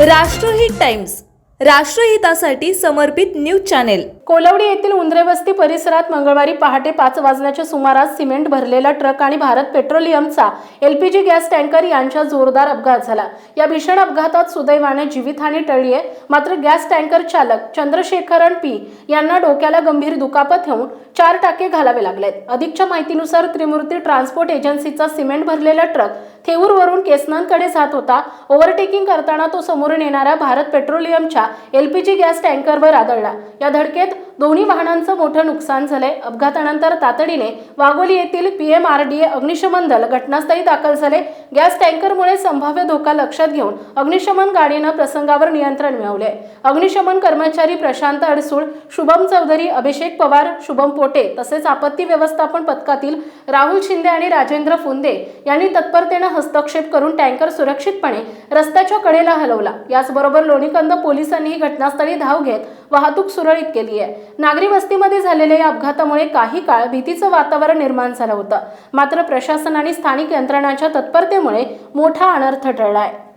राष्ट्रहित टाइम्स. राष्ट्रहितासाठी समर्पित news channel. कोलवडी येथील उंदरेवस्ती परिसरात मंगळवारी पहाटे पाच वाजण्याच्या सुमारास सिमेंट भरलेला ट्रक आणि भारत पेट्रोलियमचा एलपीजी गॅस टँकर यांच्या जोरदार अपघात झाला. या भीषण अपघातात सुदैवाने जीवितहानी टळली आहे मात्र गॅस टँकर चालक चंद्रशेखरन पी यांना डोक्याला गंभीर दुखापत होऊन चार टाके घालावे लागलेत. अधिकच्या माहितीनुसार त्रिमूर्ती ट्रान्सपोर्ट एजन्सीचा सिमेंट भरलेला ट्रक थेऊरवरून केसनांकडे जात होता. ओव्हरटेकिंग करताना तो समोरून येणाऱ्या भारत पेट्रोलियमच्या एलपीजी गॅस टँकरवर आदळला. या धडकेत दोन्ही वाहनांचं मोठं नुकसान झालंय. अपघातानंतर तातडीने वाघोली येथील पीएमआरडीए अग्निशमन दल घटनास्थळी दाखल झाले. गॅस टँकरमुळे संभाव्य धोका लक्षात घेऊन अग्निशमन गाडीनं प्रसंगावर नियंत्रण मिळवले अग्निशमन कर्मचारी प्रशांत अडसूळ शुभम चौधरी अभिषेक पवार शुभम पोटे तसेच आपत्ती व्यवस्थापन पथकातील राहुल शिंदे आणि राजेंद्र फुंदे यांनी तत्परतेनं हस्तक्षेप करून टँकर सुरक्षितपणे रस्त्याच्या कडेला हलवला. याचबरोबर लोणीकंद पोलिसांनी घटनास्थळी धाव घेत वाहतूक सुरळीत केली आहे. नागरी वस्तीमध्ये झालेल्या या अपघातामुळे काही काळ भीतीचं वातावरण निर्माण झालं होतं. मात्र प्रशासन आणि स्थानिक यंत्रणांच्या तत्परतेमुळे मोठा अनर्थ टळला आहे